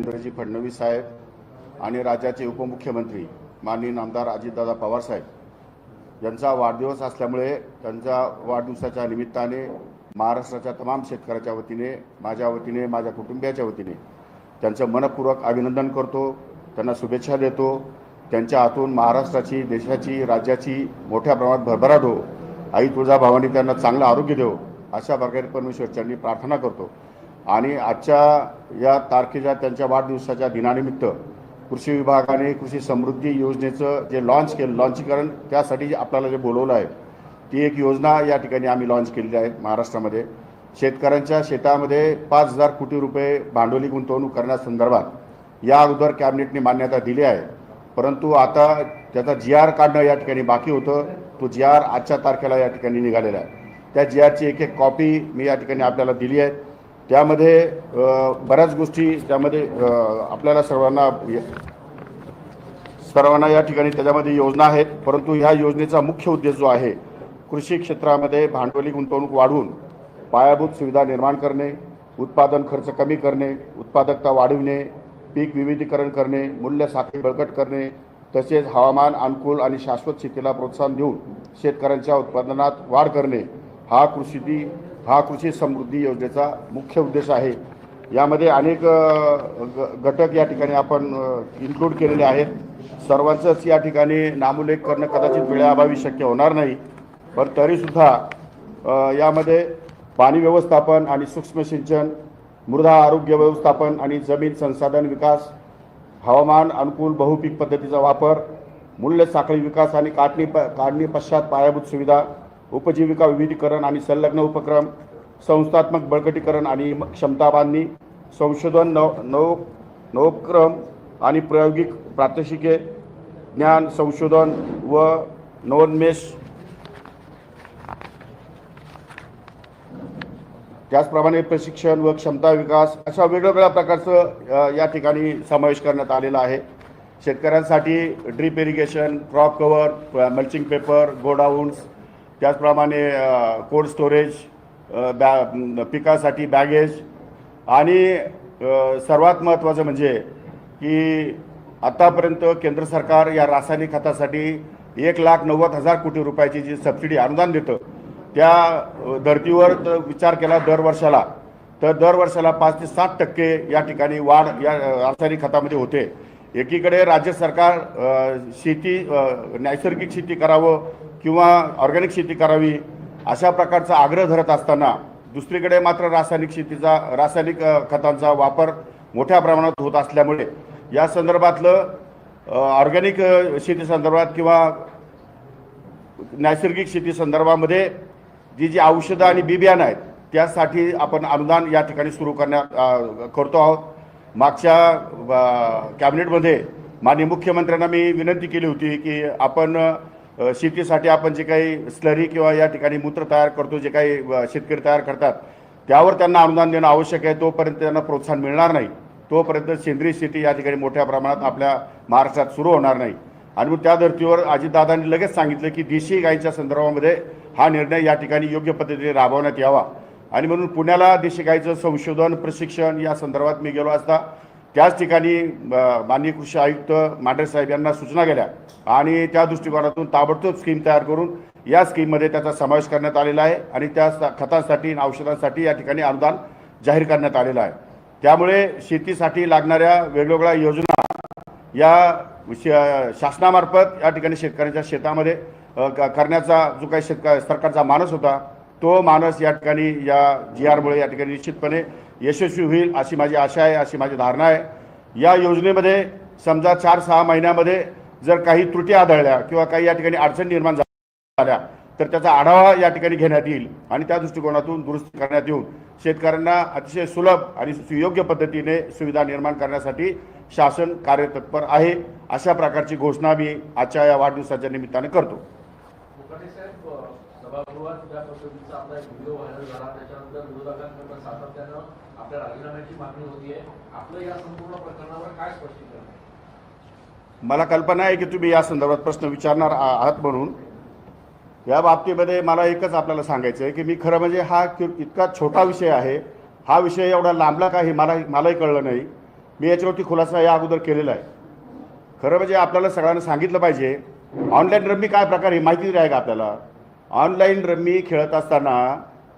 देवेंद्रजी फडणवीस साहेब आणि राज्याचे उपमुख्यमंत्री माननीय आमदार अजितदादा पवार साहेब. यांचा वाढदिवस असल्यामुळे त्यांच्या वाढदिवसाच्या निमित्ताने महाराष्ट्राच्या तमाम शेतकऱ्याच्या वतीने माझ्या वतीने माझ्या कुटुंबियाच्या वतीने त्यांचं मनपूर्वक अभिनंदन करतो त्यांना शुभेच्छा देतो. त्यांच्या हातून महाराष्ट्राची देशाची राज्याची मोठ्या प्रमाणात भरभराट हो आई तुळजा भावानी त्यांना चांगलं आरोग्य देव अशा प्रकारे परमेश्वरच्यांनी प्रार्थना करतो. आणि आजच्या या तारखेच्या त्यांच्या वाढदिवसाच्या दिनानिमित्त कृषी विभागाने कृषी समृद्धी योजनेचं जे लॉन्च केलं लॉन्चीकरण त्यासाठी जे आपल्याला जे बोलवलं आहे ती एक योजना या ठिकाणी आम्ही लॉन्च केलेली आहे महाराष्ट्रामध्ये. शेतकऱ्यांच्या शेतामध्ये पाच हजार कोटी रुपये भांडवली गुंतवणूक करण्यासंदर्भात या अगोदर कॅबिनेटने मान्यता दिली आहे. परंतु आता त्याचा जी आर काढणं या ठिकाणी बाकी होतं. तो जी आर आजच्या तारखेला या ठिकाणी निघालेला आहे. त्या जी आरची एक एक कॉपी मी या ठिकाणी आपल्याला दिली आहे. त्यामध्ये बऱ्याच गोष्टी त्यामध्ये आपल्याला सर्वांना सर्वांना या ठिकाणी त्याच्यामध्ये योजना आहेत. परंतु ह्या योजनेचा मुख्य उद्देश जो आहे कृषी क्षेत्रामध्ये भांडवली गुंतवणूक वाढवून पायाभूत सुविधा निर्माण करणे उत्पादन खर्च कमी करणे उत्पादकता वाढविणे पीक विविधीकरण करणे मूल्य साखळी बळकट करणे तसेच हवामान अनुकूल आणि शाश्वत शेतीला प्रोत्साहन देऊन शेतकऱ्यांच्या उत्पादनात वाढ करणे हा कृषी हा कृषी समृद्धी योजनेचा मुख्य उद्देश आहे. यामध्ये अनेक ग- घटक या ठिकाणी आपण इन्क्लूड केलेले आहेत. सर्वांचंच या ठिकाणी नामोल्लेख करणं कदाचित वेळाअभावी शक्य होणार नाही. पण तरीसुद्धा यामध्ये पाणी व्यवस्थापन आणि सूक्ष्म सिंचन मृदा आरोग्य व्यवस्थापन आणि जमीन संसाधन विकास हवामान अनुकूल बहुपीक पद्धतीचा वापर मूल्य साखळी विकास आणि काढणी प काढणी पश्चात पायाभूत सुविधा उपजीविका विविधीकरण आणि संलग्न उपक्रम संस्थात्मक बळकटीकरण आणि म- क्षमता बांधणी संशोधन नव नव नवोपक्रम आणि प्रायोगिक प्रात्यक्षिके ज्ञान संशोधन व नवोन्मेष. त्याचप्रमाणे प्रशिक्षण व क्षमता विकास अशा वेगवेगळ्या प्रकारचं या ठिकाणी समावेश करण्यात आलेला आहे. शेतकऱ्यांसाठी drip irrigation crop cover mulching paper godowns त्याचप्रमाणे कोल्ड स्टोरेज बॅ पिकासाठी बॅगेज आणि सर्वात महत्त्वाचं म्हणजे की आतापर्यंत केंद्र सरकार या रासायनिक खतासाठी एक लाख नव्वद हजार कोटी रुपयाची जी सबसिडी अनुदान देतं त्या धर्तीवर तर विचार केला दर वर्षाला तर दरवर्षाला पाच ते सात टक्के या ठिकाणी वाढ या रासायनिक खतामध्ये होते. एकीकडे राज्य सरकार शेती नैसर्गिक शेती करावं किंवा ऑर्गॅनिक शेती करावी अशा प्रकारचा आग्रह धरत असताना दुसरीकडे मात्र रासायनिक शेतीचा रासायनिक खतांचा वापर मोठ्या प्रमाणात होत असल्यामुळे या संदर्भातलं ऑर्गॅनिक शेती संदर्भात किंवा नैसर्गिक शेती संदर्भामध्ये जी जी औषधं आणि बी बियाणं आहेत त्यासाठी आपण अनुदान या ठिकाणी सुरू करण्यात करतो आहोत. मागच्या कॅबिनेटमध्ये माननीय मुख्यमंत्र्यांना मी विनंती केली होती की आपण शेतीसाठी आपण जे काही स्लरी किंवा या ठिकाणी मूत्र तयार करतो जे काही शेतकरी तयार करतात त्यावर त्यांना अनुदान देणं आवश्यक आहे. तोपर्यंत त्यांना प्रोत्साहन मिळणार नाही. तोपर्यंत सेंद्रिय शेती या ठिकाणी मोठ्या प्रमाणात आपल्या महाराष्ट्रात सुरू होणार नाही. आणि मग त्या धर्तीवर अजितदादांनी लगेच सांगितलं की देशी गाईच्या संदर्भामध्ये हा निर्णय या ठिकाणी योग्य पद्धतीने राबवण्यात यावा. आणि म्हणून पुण्याला देशी गाईचं संशोधन प्रशिक्षण या संदर्भात मी गेलो असता त्याच ठिकाणी माननीय कृषी आयुक्त मांढरे साहेब यांना सूचना गेल्या आणि त्या दृष्टिकोनातून ताबडतोब स्कीम तयार करून या स्कीममध्ये त्याचा समावेश करण्यात आलेला आहे आणि त्या खतांसाठी आणि औषधांसाठी या ठिकाणी अनुदान जाहीर करण्यात आलेलं आहे. त्यामुळे शेतीसाठी लागणाऱ्या वेगवेगळ्या योजना या श- शासनामार्फत या ठिकाणी शेतकऱ्यांच्या शेतामध्ये क- करण्याचा जो काही शेतक सरकारचा मानस होता तो मानस या ठिकाणी या जी आरमुळे या ठिकाणी निश्चितपणे यशस्वी होईल अशी माझी आशा आहे अशी माझी धारणा आहे. या योजनेमध्ये समजा चार सहा महिन्यामध्ये जर काही त्रुटी आढळल्या किंवा काही या ठिकाणी अडचण निर्माण झाल्या तर त्याचा आढावा या ठिकाणी घेण्यात येईल आणि त्या दृष्टिकोनातून दुरुस्त करण्यात येऊन शेतकऱ्यांना अतिशय सुलभ आणि सुयोग्य पद्धतीने सुविधा निर्माण करण्यासाठी शासन कार्यतत्पर आहे. अशा प्रकारची घोषणा मी आजच्या या वाढदिवसाच्या निमित्ताने करतो. सभागृहात ज्या पद्धतीचा आपला एक व्हिडिओ व्हायरल झाला त्याच्यानंतर विरोधकांकडून सातत्यानं आपल्या राजीनाम्याची मागणी होतीये. आपलं या संपूर्ण प्रकरणावर काय स्पष्टीकरण आहे? मला कल्पना आहे की तुम्ही या संदर्भात प्रश्न विचारणार आहात म्हणून. या बाबतीमध्ये मला एकच आपल्याला सांगायचं आहे की मी खरं म्हणजे हा कि- इतका छोटा विषय आहे. हा विषय एवढा लांबला काही मला मलाही कळलं नाही. मी याच्यावरती खुलासा या अगोदर केलेला आहे. खरं म्हणजे आपल्याला सगळ्यांना सांगितलं पाहिजे ऑनलाईन रम्मी काय प्रकार आहे माहिती आहे का आपल्याला? ऑनलाईन रम्मी खेळत असताना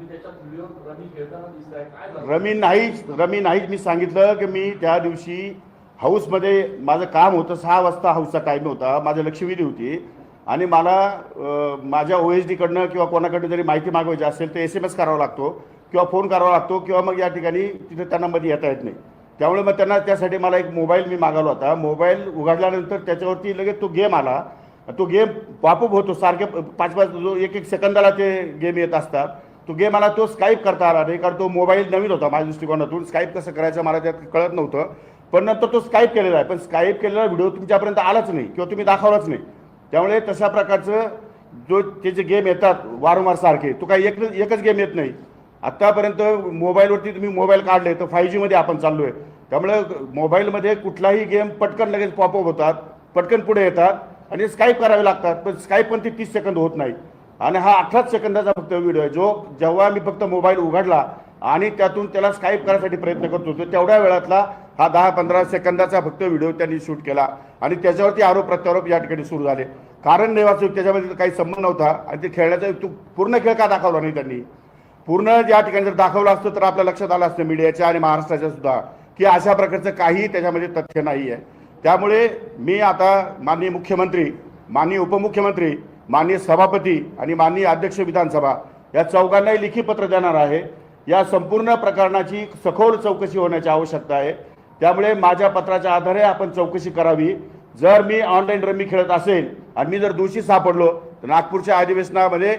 रमी रमी नाहीच रमी नाहीच. मी सांगितलं की मी त्या दिवशी हाऊसमध्ये माझं काम होतं. सहा वाजता हाऊसचा टाईम होता. माझं लक्षवेधी होती. आणि मला माझ्या ओ एस डीकडनं किंवा कोणाकडनं जरी माहिती मागवायची असेल तर एस एम एस करावा लागतो किंवा फोन करावा लागतो किंवा मग या ठिकाणी तिथे त्यांना मध्ये येता येत नाही. त्यामुळे मग त्यांना त्यासाठी मला एक मोबाईल मी मागवला होता. मोबाईल उघडल्यानंतर त्याच्यावरती लगेच तो गेम आला. तो गेम पॉपअप होतो. सारखे पाच पाच जो एक एक सेकंदाला ते गेम येत असतात. तो गेम मला तो स्काईप करता आला नाही कारण तो मोबाईल नवीन होता माझ्या दृष्टिकोनातून. स्काईप कसं करायचं मला त्यात कळत नव्हतं. पण नंतर तो स्काईप केलेला आहे. पण स्काईप केलेला व्हिडिओ तुमच्यापर्यंत आलाच नाही किंवा तुम्ही दाखवलाच नाही. त्यामुळे तशा प्रकारचं जो ते जे गेम येतात वारंवार सारखे तो काही एक एकच गेम येत नाही. आत्तापर्यंत मोबाईलवरती तुम्ही मोबाईल काढले तर फाय जीमध्ये आपण चाललो आहे त्यामुळे मोबाईलमध्ये कुठलाही गेम पटकन लगेच पॉपअप होतात पटकन पुढे येतात आणि स्काईप करावे लागतात. पण स्काईप पण ती तीस सेकंद होत नाही. आणि हा अठराच सेकंदाचा फक्त व्हिडिओ आहे. जो जेव्हा मी फक्त मोबाईल उघडला आणि त्यातून त्याला स्काईप करायसाठी प्रयत्न करत होतो तेवढ्या वेळातला हा दहा पंधरा सेकंदाचा फक्त व्हिडिओ त्यांनी शूट केला. आणि त्याच्यावरती आरोप प्रत्यारोप या ठिकाणी सुरू झाले. कारण नेवाचं त्याच्यामध्ये काही संबंध नव्हता आणि ते खेळण्याचा तो पूर्ण खेळ का दाखवला नाही त्यांनी? पूर्ण या ठिकाणी जर दाखवलं असतं तर आपल्या लक्षात आलं असतं मीडियाच्या आणि महाराष्ट्राच्या सुद्धा की अशा प्रकारचं काही त्याच्यामध्ये तथ्य नाही आहे त्यामुळे मी आता माननीय मुख्यमंत्री माननीय उपमुख्यमंत्री माननीय सभापती आणि माननीय अध्यक्ष विधानसभा या चौघांनाही लिखी पत्र देणार आहे. या संपूर्ण प्रकरणाची सखोल चौकशी होण्याची आवश्यकता आहे. त्यामुळे माझ्या पत्राच्या आधारे आपण चौकशी करावी. जर मी ऑनलाईन रमी खेळत असेल आणि मी जर दोषी सापडलो तर नागपूरच्या अधिवेशनामध्ये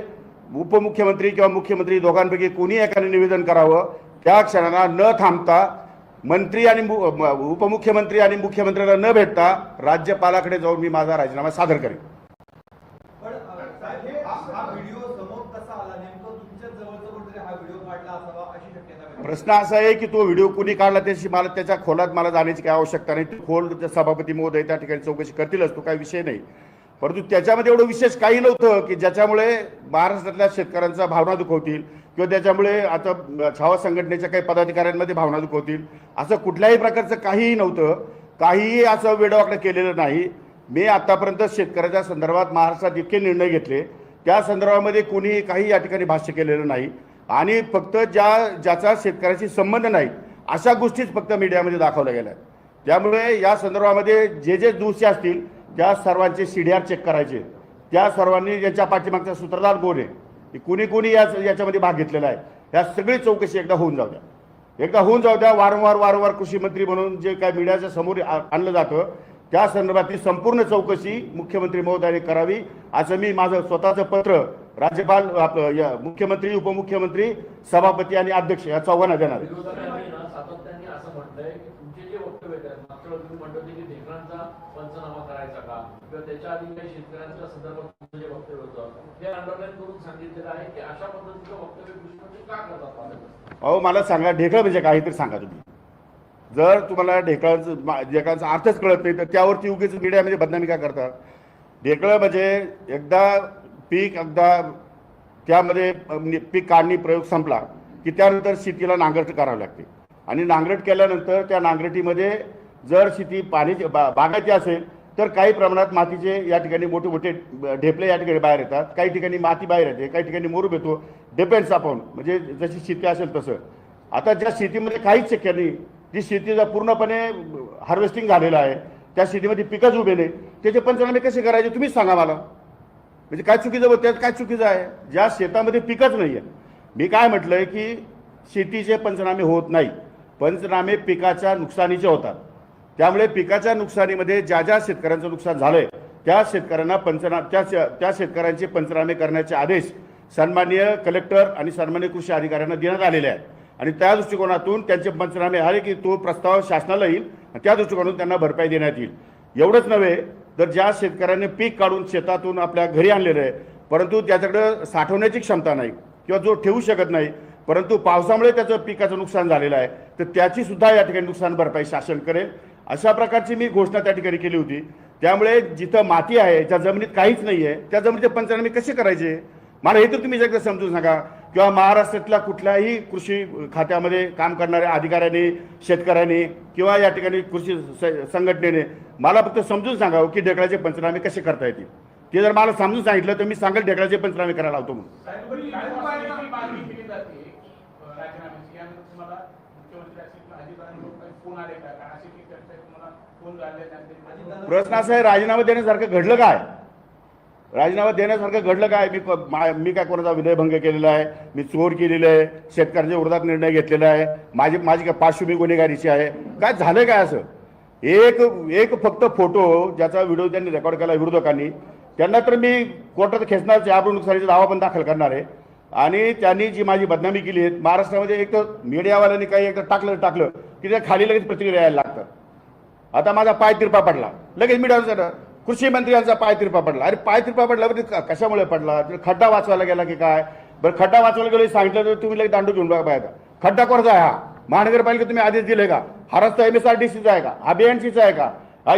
उपमुख्यमंत्री किंवा मुख्यमंत्री दोघांपैकी कोणी एकाने निवेदन करावं? त्या क्षणाला न थांबता मंत्री आणि मु- उपमुख्यमंत्री आणि मुख्यमंत्र्यांना न भेटता राज्यपालाकडे जाऊन मी माझा राजीनामा सादर करेन पण अ, साहेब, हे- हा हा व्हिडिओ समोर कसा आला नेमकं तुमच्या जवळचं कुठेतरी हा व्हिडिओ काढला असावा अशी शक्यता व्यक्त प्रश्न असा आहे की तो व्हिडिओ कुणी काढला त्याची मला त्याच्या खोलात मला जाण्याची काय आवश्यकता नाही. ते खोल सभापती महोदय त्या ठिकाणी चौकशी करतीलच तो काही विषय नाही. परंतु त्याच्यामध्ये एवढं विशेष काही नव्हतं की ज्याच्यामुळे महाराष्ट्रातल्या शेतकऱ्यांचा भावना दुखवतील किंवा त्याच्यामुळे आता छावा संघटनेच्या काही पदाधिकाऱ्यांमध्ये भावना दुखवतील असं कुठल्याही प्रकारचं काहीही नव्हतं. काहीही असं वेडवाकडं केलेलं नाही. मी आतापर्यंत शेतकऱ्याच्या संदर्भात महाराष्ट्रात इतके निर्णय घेतले. त्या संदर्भामध्ये कोणी काही या ठिकाणी भाष्य केलेलं नाही. आणि फक्त ज्या ज्याचा शेतकऱ्याशी संबंध नाही अशा गोष्टीच फक्त मीडियामध्ये दाखवल्या गेल्या. त्यामुळे या संदर्भामध्ये जे जे दोषी असतील त्या सर्वांचे सी डी आर चेक करायचे. त्या सर्वांनी याच्या पाठीमागचा सूत्रधार कोण आहे? की कुणी कुणी या याच्यामध्ये भाग घेतलेला आहे? या सगळी चौकशी एकदा होऊन जाऊ द्या. एकदा होऊन जाऊ द्या वारंवार वारंवार कृषी मंत्री म्हणून जे काय मीडियाच्या समोर आ- आणलं जातं त्या संदर्भातली संपूर्ण चौकशी मुख्यमंत्री महोदयाने करावी असं मी माझं स्वतःचं पत्र राज्यपाल मुख्यमंत्री उपमुख्यमंत्री सभापती आणि अध्यक्ष या चौघांना देणार हे? अहो मला सांगा ढेकळं म्हणजे काहीतरी सांगा तुम्ही. जर तुम्हाला ढेकळांचं ढेकळांचा अर्थच कळत नाही तर त्यावरती उगीच मीडियामध्ये बदनामी का करतात? ढेकळं म्हणजे एकदा पीक एकदा त्यामध्ये म्हणजे पीक काढणी प्रयोग संपला की त्यानंतर शेतीला नांगरट करावी लागते. आणि नांगरट केल्यानंतर त्या नांगरटीमध्ये जर शेती पाणी बा बागायची असेल तर काही प्रमाणात मातीचे या ठिकाणी मोठे मोठे ढेपले या ठिकाणी बाहेर येतात. काही ठिकाणी माती बाहेर येते काही ठिकाणी मोरूप येतो डिपेंड्स आपण म्हणजे जशी शेती असेल तसं. आता ज्या शेतीमध्ये काहीच शक्य नाही जी जर पूर्णपणे हार्वेस्टिंग झालेलं आहे त्या शेतीमध्ये पिकच उभे नाही त्याचे पंचनामे कसे करायचे तुम्हीच सांगा मला. म्हणजे काय चुकीचं बघ त्यात काय चुकीचं आहे? ज्या शेतामध्ये पिकच नाही आहे मी काय म्हटलंय की शेतीचे पंचनामे होत नाही. पंचनामे पिकाच्या नुकसानीचे होतात. त्यामुळे पिकाच्या नुकसानीमध्ये ज्या ज्या शेतकऱ्यांचं नुकसान झालंय त्या शेतकऱ्यांना पंचना त्या त्या शेतकऱ्यांचे पंचनामे करण्याचे आदेश सन्मान्य कलेक्टर आणि सन्मान्य कृषी अधिकाऱ्यांना देण्यात आलेले आहेत. आणि त्या दृष्टिकोनातून त्यांचे पंचनामे आले की तो प्रस्ताव शासनाला येईल आणि त्या दृष्टिकोनातून त्यांना भरपाई देण्यात येईल. एवढंच नव्हे तर ज्या शेतकऱ्याने पीक काढून शेतातून आपल्या घरी आणलेलं आहे परंतु त्याच्याकडं साठवण्याची क्षमता नाही किंवा जो ठेवू शकत नाही परंतु पावसामुळे त्याचं पिकाचं नुकसान झालेलं आहे तर त्याची सुद्धा या ठिकाणी नुकसान भरपाई शासन करेल. अशा प्रकारची मी घोषणा त्या ठिकाणी केली होती. त्यामुळे जिथं माती आहे ज्या जमिनीत काहीच नाही आहे त्या जमिनीचे पंचनामे कसे करायचे? मला हे तर तुम्ही एकदा समजून सांगा. किंवा महाराष्ट्रातल्या कुठल्याही कृषी खात्यामध्ये काम करणाऱ्या अधिकाऱ्यांनी शेतकऱ्यांनी किंवा या ठिकाणी कृषी संघटनेने मला फक्त समजून सांगावं की ढेकळाचे पंचनामे कसे करता येतील. ते जर मला समजून सांगितलं तर मी सांगेल ढेकळाचे पंचनामे करायला लावतो म्हणून. प्रश्न असा आहे राजीनामा देण्यासारखं घडलं काय? राजीनामा देण्यासारखं घडलं काय? मी मा- मी काय कोणाचा विनयभंग केलेला आहे? मी चोर केलेलं आहे? शेतकऱ्यांच्या विरोधात निर्णय घेतलेला आहे? माझी माझी काय पार्श्वभूमी गुन्हेगारीची आहे? काय झालं काय असं? एक एक फक्त फोटो ज्याचा व्हिडिओ त्यांनी रेकॉर्ड केला विरोधकांनी त्यांना तर मी कोर्टात खेचणार याकडून नुकसानीचा दावा पण दाखल करणार आहे. आणि त्यांनी जी माझी बदनामी केली आहे महाराष्ट्रामध्ये एक तर मीडियावाल्यांनी काही एकदा टाकलं टाकलं की त्या खाली लगेच प्रतिक्रिया यायला लागतात. आता माझा पाय तिरपा पडला. लगेच मी डान्सर कृषी मंत्र्यांचा पाय तिरपा पडला. अरे पाय तिरपा पडला म्हणजे बरं कशामुळे पडला? म्हणजे खड्डा वाचवायला गेला की काय? बरं खड्डा वाचवायला गेलो सांगितलं तर तुम्ही लगेच दांडू घेऊन बघा पाहिजे खड्डा कोणाचा आहे हा? महानगरपालिका तुम्ही आदेश दिले का? हा रस्ता एम एस आर डी सीचा आहे का? हा बीएनसीचा आहे का? हा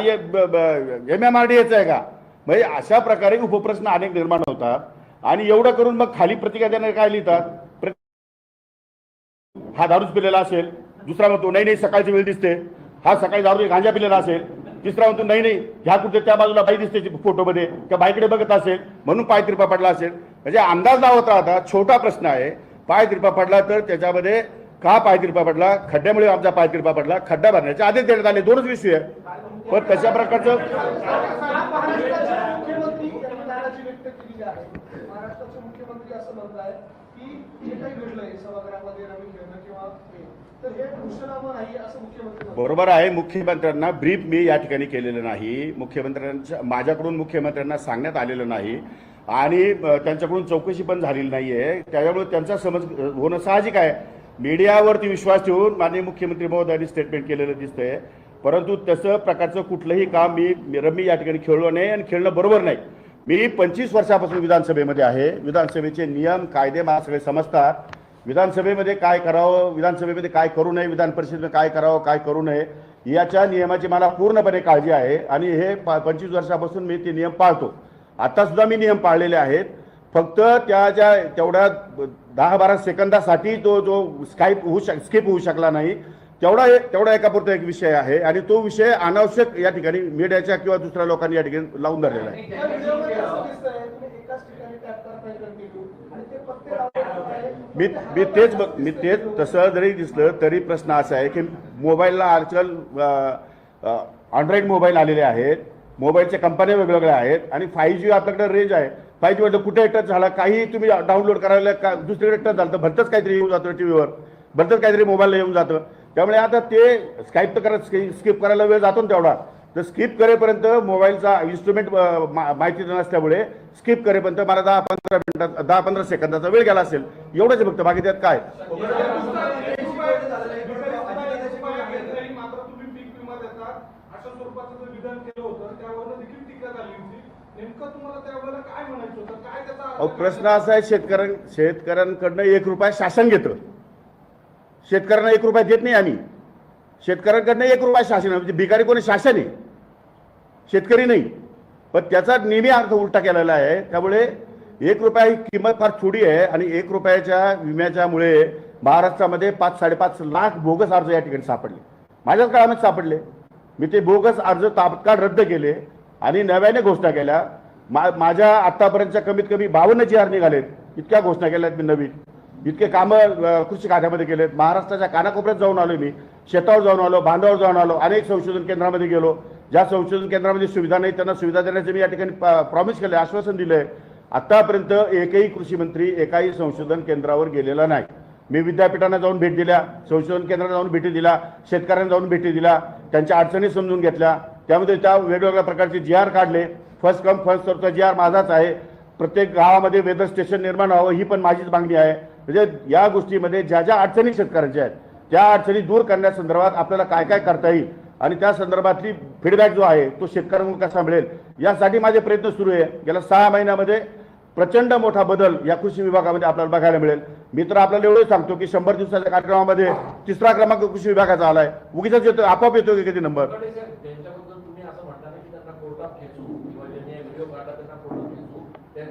एम एम आर डी एचा आहे का? म्हणजे अशा प्रकारे उपप्रश्न अनेक निर्माण होतात आणि एवढं करून मग खाली प्रतिक्रिया देणारे काय लिहितात? हा दारूच पिलेला असेल. दुसरा म्हणतो नाही नाही सकाळची वेळ दिसते. हा सकाळी दारू गांजा पिलेला असेल. तिसरा म्हणतो नाही नाही ह्या कुठे त्या बाजूला बाई दिसते फोटोमध्ये त्या बाईकडे बघत असेल. म्हणून पाय तिरपा पडला असेल. म्हणजे अंदाज लावत राहता छोटा प्रश्न आहे. पाय तिरपा पडला तर त्याच्यामध्ये का पाय तिरपा पडला? खड्ड्यामुळे आमचा पाय तिरपा पडला. खड्डा भरण्याचे आदेश देण्यात आले. दोनच विषय आहे पण तशा प्रकारचं? महाराष्ट्राचे मुख्यमंत्री असं म्हणत आहेत की जे काही घडलंय सभागृहामध्ये रवी किंवा बरोबर आहे मुख्यमंत्र्यांना ब्रीफ मी या ठिकाणी केलेलं नाही. मुख्यमंत्र्यांच्या माझ्याकडून मुख्यमंत्र्यांना सांगण्यात आलेलं नाही. आणि त्यांच्याकडून चौकशी पण झालेली नाही आहे त्याच्यामुळे त्यांचा समज होणं साहजिक आहे. मीडियावरती विश्वास ठेवून माननीय मुख्यमंत्री महोदयांनी स्टेटमेंट केलेलं दिसतंय. परंतु तसं प्रकारचं कुठलंही काम मी रम्मी या ठिकाणी खेळलो नाही आणि खेळणं बरोबर नाही. मी पंचवीस वर्षापासून विधानसभेमध्ये आहे. विधानसभेचे नियम कायदे मला सगळे समजतात. विधानसभेमध्ये काय करावं विधानसभेमध्ये काय करू नये विधान परिषदेमध्ये काय करावं काय करू नये याच्या नियमाची मला पूर्णपणे काळजी आहे आणि हे पा पंचवीस वर्षापासून मी ते नियम पाळतो. आत्तासुद्धा मी नियम पाळलेले आहेत. फक्त त्या ज्या तेवढ्या दहा बारा सेकंदासाठी तो जो स्काईप होऊ शक स्किप होऊ शकला नाही तेवढा एक- तेवढा एकापुरता एक विषय आहे आणि तो विषय अनावश्यक या ठिकाणी मीडियाच्या किंवा दुसऱ्या लोकांनी या ठिकाणी लावून धरलेला आहे. मी मी तेच बघ मी तेच तसं जरी दिसलं तरी प्रश्न असा आहे की मोबाईलला आजकाल अँड्रॉइड मोबाईल आलेले आहेत. मोबाईलच्या कंपन्या वेगवेगळ्या आहेत. आणि फाईव्ह जी आपल्याकडे रेंज आहे. फाईव्ह जी म्हटलं कुठे टच झाला काही तुम्ही डाउनलोड करायला का दुसरीकडे टच झालं तर भरतंच काहीतरी येऊन जातं टी व्हीवर भरतंच काहीतरी मोबाईलला येऊन जातं. त्यामुळे आता ते स्काईप तर करत स्किप करायला वेळ जातो ना तेवढा. तर स्किप करेपर्यंत मोबाईलचा इन्स्ट्रुमेंट माहिती नसल्यामुळे स्किप करेपर्यंत मला दहा पंधरा मिनिटात दहा पंधरा सेकंदाचा वेळ गेला असेल. एवढंच फक्त. बाकी त्यात काय? अहो प्रश्न असा आहे शेतकऱ्यां शेतकऱ्यांकडनं एक रुपया शासन घेतं. शेतकऱ्यांना एक रुपया देत नाही आम्ही. शेतकऱ्यांकडनं एक रुपया शासन म्हणजे भिकारी कोणी शासन आहे? शेतकरी नाही. पण त्याचा नेहमी अर्थ उलटा केलेला आहे. त्यामुळे एक रुपया ही किंमत फार थोडी आहे आणि एक रुपयाच्या विम्याच्यामुळे महाराष्ट्रामध्ये पाच साडेपाच लाख बोगस अर्ज या ठिकाणी सापडले. माझ्याच काळामध्ये सापडले. मी ते बोगस अर्ज तात्काळ रद्द केले आणि नव्याने घोषणा केल्या. मा माझ्या आत्तापर्यंतच्या कमीत कमी बावन्न जी आर निघालेत इतक्या घोषणा केल्या आहेत मी नवीन. इतके कामं कृषी खात्यामध्ये केलेत. महाराष्ट्राच्या कानाकोपऱ्यात जाऊन आलो मी. शेतावर जाऊन आलो बांधावर जाऊन आलो. अनेक संशोधन केंद्रामध्ये गेलो. ज्या संशोधन केंद्रामध्ये सुविधा नाही त्यांना सुविधा देण्याचे मी या ठिकाणी प्रॉमिस केलं आश्वासन दिलं आहे आत्तापर्यंत एकही कृषी मंत्री एकाही संशोधन केंद्रावर गेलेला नाही. मी विद्यापीठांना जाऊन भेट दिल्या संशोधन केंद्रात जाऊन भेटी दिल्या शेतकऱ्यांना जाऊन भेटी दिल्या त्यांच्या अडचणी समजून घेतल्या. त्यामध्ये त्या वेगवेगळ्या प्रकारचे जी आर काढले. फर्स्ट कम फर्स्ट सर्वचा जी आर माझाच आहे. प्रत्येक गावामध्ये वेदर स्टेशन निर्माण व्हावं ही पण माझीच मागणी आहे. म्हणजे या गोष्टीमध्ये ज्या ज्या अडचणी शेतकऱ्यांच्या आहेत त्या अडचणी दूर करण्यासंदर्भात आपल्याला काय काय करता येईल आणि त्या संदर्भातली फीडबॅक जो आहे तो शेतकऱ्यांकडून कसा मिळेल यासाठी माझे प्रयत्न सुरू आहे. गेल्या सहा महिन्यामध्ये प्रचंड मोठा बदल या कृषी विभागामध्ये आपल्याला बघायला मिळेल. मी तर आपल्याला एवढंच सांगतो की शंभर दिवसाच्या कार्यक्रमामध्ये तिसरा क्रमांक कृषी विभागाचा आलाय. उगीच येतो आपोआप येतो की कधी नंबर?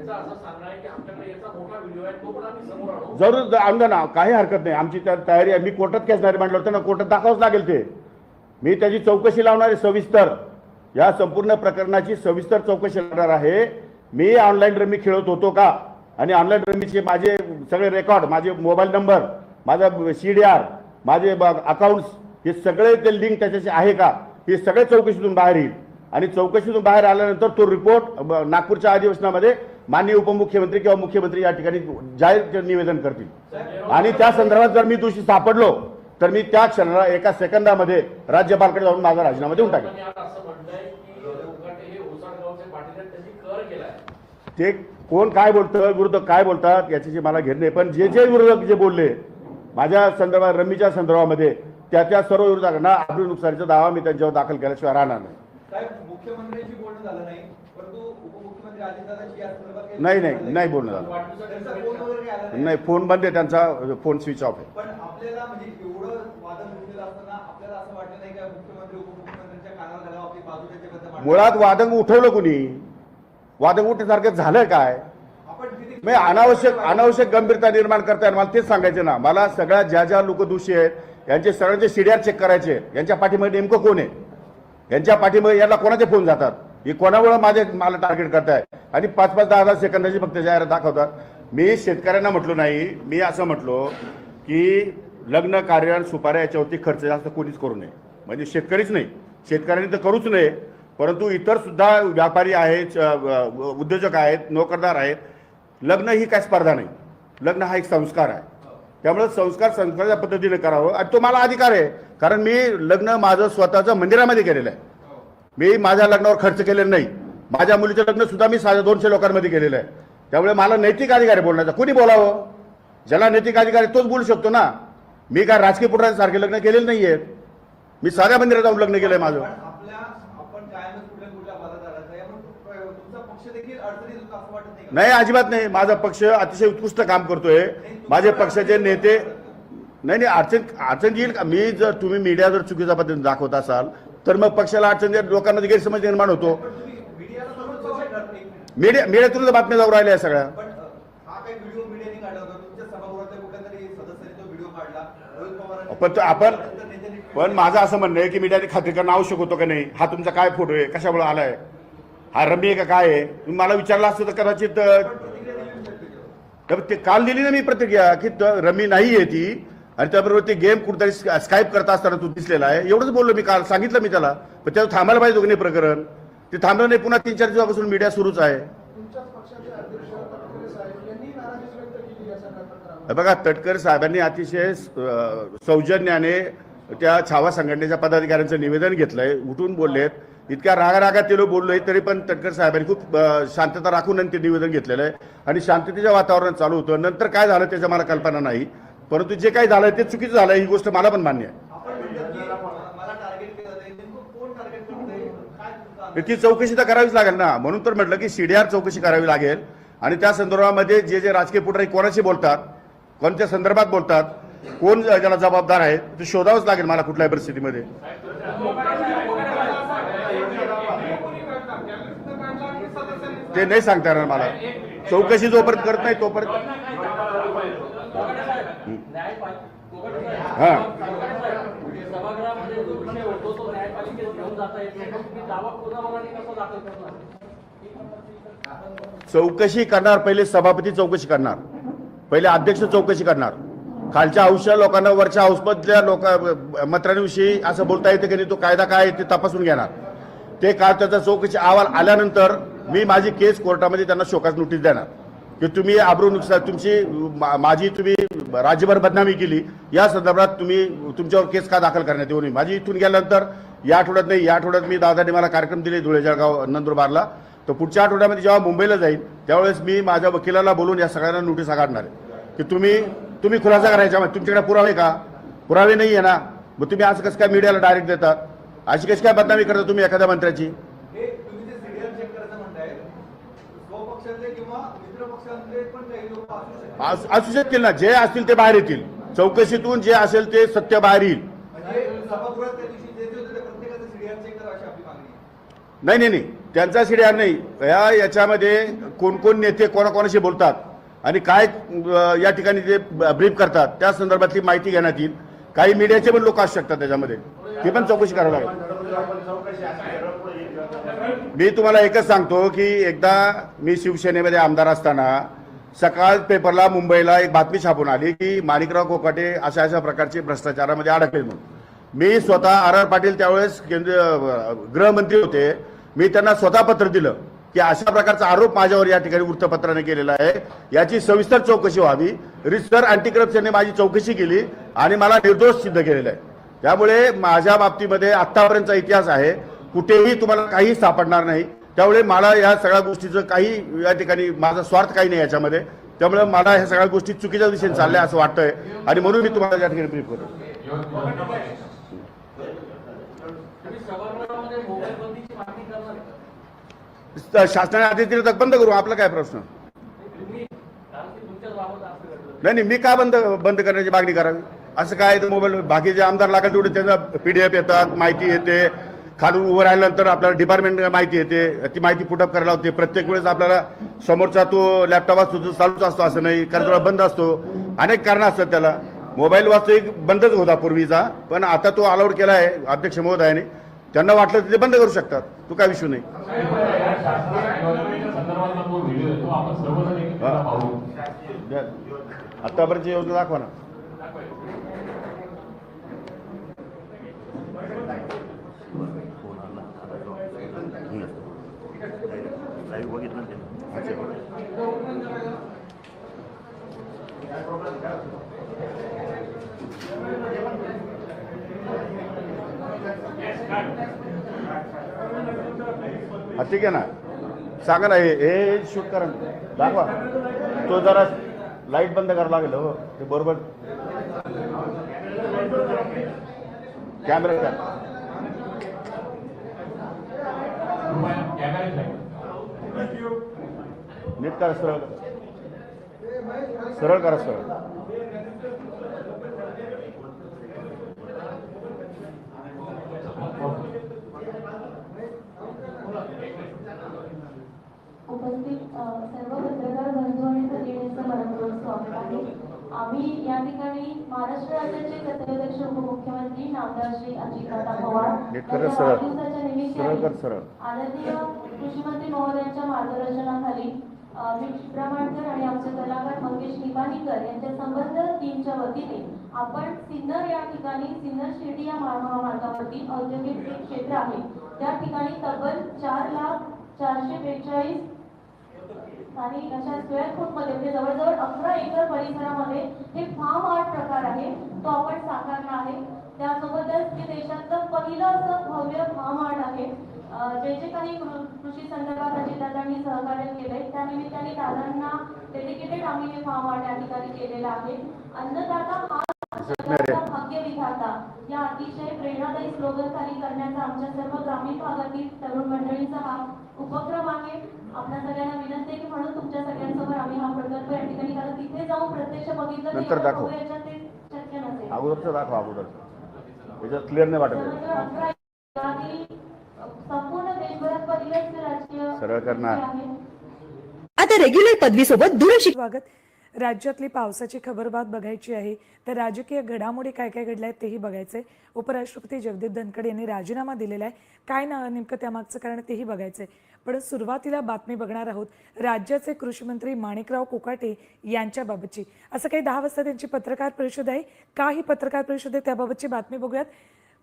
ना जरूर आणलं ना काही हरकत नाही. आमची त्या तयारी आहे. मी कोर्टात खेचणारे म्हटलं त्यांना कोर्टात दाखवावंच लागेल ते. मी त्याची चौकशी लावणार आहे सविस्तर या संपूर्ण प्रकरणाची सविस्तर चौकशी लावणार आहे. मी ऑनलाईन रमी खेळत होतो का? आणि ऑनलाईन रमीचे माझे सगळे रेकॉर्ड माझे मोबाईल नंबर माझा सी डी आर माझे अकाउंट्स हे सगळे ते लिंक त्याच्याशी आहे का? हे सगळे चौकशीतून बाहेर येईल. आणि चौकशीतून बाहेर आल्यानंतर तो रिपोर्ट नागपूरच्या अधिवेशनामध्ये माननीय उपमुख्यमंत्री किंवा मुख्यमंत्री या ठिकाणी जाहीर निवेदन करतील. आणि त्या संदर्भात जर मी दोषी सापडलो तर मी त्या क्षणाला एका सेकंदामध्ये राज्यपालकडे जाऊन माझा राजीनामा देऊन टाकेन. हे केलाय. ते कोण काय बोलतं विरुद्ध काय बोलतात याच्याशी मला घेत नाही. पण जे जे विरोधक जे बोलले माझ्या संदर्भात रमीच्या संदर्भामध्ये त्या त्या सर्व विरोधकांना आपली नुकसानीचा दावा मी त्यांच्यावर दाखल केल्याशिवाय राहणार नाही. साहेब मुख्यमंत्र्यांशी बोलणं झालं नाही नाही नाही बोलणं नाही झालं बोलणं झालं. त्यांचा फोन वगैरे काही आला नाही. नाही फोन बंद आहे त्यांचा फोन स्विच ऑफ आहे पण आपल्याला म्हणजे एवढं वादन उठलेलं असताना आपल्याला असं वाटलं नाही का मुख्यमंत्री उपमुख्यमंत्र्यांच्या कानावर घालावं आपली बाजू त्यांच्याबद्दल मांडावी? मुळात वादंग उठवलं कुणी? वादंग उठण्यासारखं झालं काय? मी अनावश्यक अनावश्यक गंभीरता निर्माण करताय मला तेच सांगायचे ना. मला सगळ्या ज्या ज्या लोक दोषी आहेत यांचे सगळ्यांचे सीडीआर चेक करायचे. यांच्या पाठीमध्ये नेमकं कोण आहे? यांच्या पाठीमध्ये याला कोणाचे फोन जातात? हे कोणामुळे माझे मला टार्गेट करताय? आणि पाच पाच दहा दहा सेकंदाची फक्त जाहिरात दाखवतात. मी शेतकऱ्यांना म्हटलो नाही मी असं म्हटलो की लग्न कार्य आणि सुपाऱ्या याच्यावरती खर्च जास्त कोणीच करू नये. म्हणजे शेतकरीच नाही. शेतकऱ्यांनी तर करूच नये. परंतु इतर सुद्धा व्यापारी आहेत उद्योजक आहेत नोकरदार आहेत. लग्न ही काय स्पर्धा नाही. लग्न हा एक संस्कार आहे. त्यामुळे संस्कार संस्काराच्या पद्धतीने करावं. आणि तो मला अधिकार आहे. कारण मी लग्न माझं स्वतःचं मंदिरामध्ये केलेलं आहे. मी माझ्या लग्नावर खर्च केलेला नाही. माझ्या मुलीचं लग्न सुद्धा मी साध्या दोनशे लोकांमध्ये केलेलं आहे. त्यामुळे मला नैतिक अधिकार आहे बोलण्याचा. कुणी बोलावं? ज्याला नैतिक अधिकार आहे तोच बोलू शकतो ना. मी काय राजकीय पुढाऱ्यांसारखे लग्न केलेलं नाही आहेत मी साध्या मंदिरात जाऊन लग्न आहे माझं पण आपल्या आपण कायमच कुठल्या कुठल्या वादात आला यामुळे तुमचा पक्ष देखील अडचणीत होता असं वाटत नाही अजिबात नाही. माझा पक्ष अतिशय उत्कृष्ट काम करतोय. माझे पक्षाचे नेते नाही नाही अडचण अडचण येईल का? मी जर तुम्ही मीडिया जर चुकीच्या पद्धतीने दाखवत असाल तर मग पक्षाला अडचण येईल, लोकांना गैरसमज निर्माण होतो. मीडिया मीडियातूनच बातम्या जाऊ राहिल्या सगळ्या. पण हा आपण पण माझं असं म्हणणं आहे की मीडियाने खात्री करणं आवश्यक होतं का नाही? हा तुमचा काय फोटो आहे? कशामुळे आलाय? हा रमी आहे का काय आहे? तुम्ही मला विचारलं असतं तर कदाचित तर ते काल दिली ना मी प्रतिक्रिया की त- रमी नाही आहे ती. आणि त्याबरोबर ते गेम कुठेतरी स्काईप करता असताना तू दिसलेला आहे. एवढंच बोललो मी काल सांगितलं मी त्याला. पण त्याला थांबायला पाहिजे दोघे प्रकरण. ते थांबलं नाही पुन्हा तीन चार दिवसापासून मीडिया सुरूच आहे. बघा तटकर साहेबांनी अतिशय सौजन्याने त्या छावा संघटनेच्या पदाधिकाऱ्यांचं निवेदन घेतलंय. उठून बोललेत. इतक्या रागारागात ते लोक बोललोय तरी पण तटकर साहेबांनी खूप शांतता राखून ते निवेदन घेतलेलं आहे. आणि शांततेच्या वातावरण चालू होतं. नंतर काय झालं त्याच्या मला कल्पना नाही. परंतु जे काही झालं ते चुकीचं झालं ही गोष्ट मला पण मान्य आहे. ती चौकशी तर करावीच लागेल ना. म्हणून तर म्हटलं की सीडीआर चौकशी करावी लागेल. आणि त्या संदर्भामध्ये जे जे राजकीय पुढारी कोणाशी बोलतात कोणत्या संदर्भात बोलतात कोण ज्याला जबाबदार आहे ते शोधावंच लागेल मला कुठल्याही परिस्थितीमध्ये. ते नाही सांगता येणार मला. चौकशी जोपर्यंत करत नाही तोपर्यंत हा. सभागृहामध्ये जो विषय होतो तो न्यायपालिकेत घेऊन जाता येत नाही. मग तुम्ही दावा पुरावा कसा दाखल करणार? चौकशी करणार. पहिले सभापती चौकशी करणार. पहिले अध्यक्ष चौकशी करणार. खालच्या हौशा लोकांना वरच्या हाऊसमधल्या लोक मंत्र्यांविषयी असं बोलता येते की नाही तो कायदा काय आहे ते तपासून घेणार. ते का त्याचा चौकशी अहवाल आल्यानंतर मी माझी केस कोर्टामध्ये त्यांना शोकास नोटीस देणार. की तुम्ही आब्रू नुकसान तुमची मा- माझी तुम्ही राज्यभर बदनामी केली या संदर्भात तुम्ही तुमच्यावर केस का दाखल करण्यात येऊ नये? माझी इथून गेल्यानंतर या आठवड्यात नाही या आठवड्यात मी दादाने मला कार्यक्रम दिले धुळे जळगाव नंदुरबारला. तर पुढच्या आठवड्यामध्ये जेव्हा मुंबईला जाईल त्यावेळेस मी माझ्या वकिलाला बोलून या सगळ्यांना नोटीसा काढणार आहे. की तुम्ही तुम्ही खुलासा करायच्या तुमच्याकडे पुरावे का? पुरावे नाही आहे ना. मग तुम्ही आज कसं काय मीडियाला डायरेक्ट देतात अशी कशी काय बदनामी करता तुम्ही एखाद्या मंत्र्याची हे तुम्ही जे सिरियल चेक करायचं म्हणताय स्वपक्षातले किंवा मित्र पक्षातले पण काही लोक असू शकतील ना जे असतील ते बाहेर येतील. चौकशीतून जे असेल ते सत्य बाहेर येईल. नाही नाही नाही. त्यांचा सीडीआर नाही. या याच्यामध्ये कोण कोण नेते कोणाकोणाशी बोलतात आणि काय या ठिकाणी ते ब्रीफ करतात त्या संदर्भातली माहिती घेण्यात येईल. काही मीडियाचे पण लोक असू शकतात त्याच्यामध्ये. ते पण चौकशी करावी लागेल. मी तुम्हाला एकच सांगतो की एकदा मी शिवसेनेमध्ये आमदार असताना सकाळ पेपरला मुंबईला एक बातमी छापून आली की माणिकराव कोकाटे अशा अशा प्रकारचे भ्रष्टाचारामध्ये अडकले म्हणून. मी स्वतः आर आर पाटील त्यावेळेस केंद्रीय गृहमंत्री होते. मी त्यांना स्वतः पत्र दिलं की अशा प्रकारचा आरोप माझ्यावर या ठिकाणी वृत्तपत्राने केलेला आहे. याची सविस्तर चौकशी व्हावी. रिस्टर अँटी करप्शनने माझी चौकशी केली आणि मला निर्दोष सिद्ध केलेलं आहे. त्यामुळे माझ्या बाबतीमध्ये आत्तापर्यंतचा इतिहास आहे. कुठेही तुम्हाला काही सापडणार नाही. त्यामुळे मला या सगळ्या गोष्टीचं काही या ठिकाणी माझा स्वार्थ काही नाही याच्यामध्ये. त्यामुळे मला ह्या सगळ्या गोष्टी चुकीच्या दिशेने चालल्या असं वाटतंय. आणि म्हणून मी तुम्हाला या ठिकाणी ब्रीफ करतो? शासनाने आदेश दिले तर बंद करू आपला काय प्रश्न? नाही नाही मी का बंद बंद करण्याची मागणी करावी? असं काय तर मोबाईल बाकीचे आमदार लागेल तेवढे त्यांना पीडीएफ येतात माहिती येते. खालून उभं राहिल्यानंतर आपल्याला डिपार्टमेंट माहिती येते. ती माहिती पुटअप करायला होते प्रत्येक वेळेस आपल्याला समोरचा तो लॅपटॉप असतो तो चालूच असतो असं नाही. कारण थोडा बंद असतो. अनेक कारणं असतात त्याला. मोबाईल वास्तविक बंदच होता पूर्वीचा. पण आता तो अलाउड केला आहे अध्यक्ष महोदयाने. त्यांना वाटलं तर ते बंद करू शकतात. तो काय विषय नाही. आतापर्यंत योजना दाखवा ना. हा ठीक आहे ना. सांगा ना हे हे शूट करा ना. दाखवा. तो जरा लाइट बंद करावं लागेल हो. ते बरोबर. कॅमेरा नीट करा सरळ. करा. सरळ करा सरळ उपस्थित अ, सर्व पत्रकार बंधू आणि भगिनींचं मनपूर्वक स्वागत आहे आम्ही या ठिकाणी महाराष्ट्र राज्याचे कर्तव्यदक्ष उपमुख्यमंत्री नामदार श्री अजितदादा पवार यांच्या. वाढदिवसाच्या निमित्ताने आदरणीय कृषी मंत्री महोदयांच्या मार्गदर्शनाखाली मी चित्रा माडकर आणि आमचे कलाकार मंगेश निपाणीकर यांच्या संबंध टीमच्या वतीने आपण सिन्नर या ठिकाणी सिन्नर शिर्डी या महा- महामार्गावरती औद्योगिक क्षेत्र आहे त्या ठिकाणी तब्बल चार लाख चारशे बेचाळीस आणि अशा स्क्वेअर फूटमध्ये म्हणजे जवळजवळ अकरा एकर परिसरामध्ये हे फार्म आर्ट प्रकार आहे. तो आपण साकारला आहे. त्यासोबतच हे देशातलं पहिलं असं भव्य फार्म आर्ट आहे जे जे काही कृषी संदर्भात अजितदादांनी सहकार्य केलंय त्या निमित्ताने दादांना डेडिकेटेड आम्ही हे फार्म आर्ट या ठिकाणी केलेलं आहे. अन्नदाता हा भाग्य विधाता. या अतिशय प्रेरणादायी स्लोगन खाली करण्याचा आमच्या सर्व ग्रामीण भागातील तरुण मंडळींचा हा उपक्रम आहे. आपल्या सगळ्यांना विनंती आहे की म्हणून तुमच्या सगळ्यांसमोर आम्ही हा प्रकल्प या ठिकाणी कारण तिथे जाऊन प्रत्यक्ष बघितलं तर नंतर दाखव. शक्य नसेल. अगोदरचं दाखवा अगोदरचं याच्यात क्लिअर नाही वाटत. संपूर्ण देशभरात पहिलेच राजकीय सरळ करणार. आता रेग्युलर पदवी सोबत दूरशिक्षण स्वागत. राज्यातली पावसाची खबरबात बघायची आहे. तर राजकीय घडामोडी काय काय घडल्या आहेत तेही बघायचं आहे उपराष्ट्रपती जगदीप धनखड यांनी राजीनामा दिलेला आहे. काय ना नेमकं त्यामागचं कारण तेही बघायचं आहे पण सुरुवातीला बातमी बघणार आहोत राज्याचे कृषी मंत्री माणिकराव कोकाटे यांच्याबाबतची. असं काही दहा वाजता त्यांची पत्रकार परिषद आहे. का ही पत्रकार परिषद आहे त्याबाबतची बातमी बघूयात.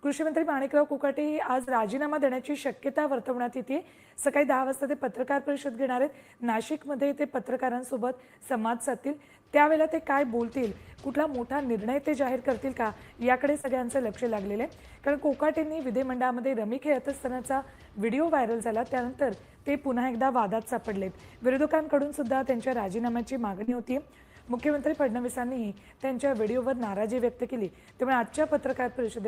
कृषीमंत्री माणिकराव कुकाटे आज राजीनामा देण्याची शक्यता वर्तवण्यात येते. सकाळी दहा वाजता ते पत्रकार परिषद घेणार आहेत. नाशिकमध्ये ते पत्रकारांसोबत संवाद साधतील. त्यावेळेला ते काय बोलतील? कुठला मोठा निर्णय ते जाहीर करतील का? याकडे सगळ्यांचं लक्ष लागलेलं आहे. कारण कोकाटेंनी विधिमंडळामध्ये रमी खेळत असतानाचा व्हिडिओ व्हायरल झाला. त्यानंतर ते पुन्हा एकदा वादात सापडलेत. विरोधकांकडून सुद्धा त्यांच्या राजीनाम्याची मागणी होती. मुख्यमंत्री फडणवीसांनीही त्यांच्या व्हिडिओवर नाराजी व्यक्त केली. त्यामुळे आजच्या पत्रकार परिषदेत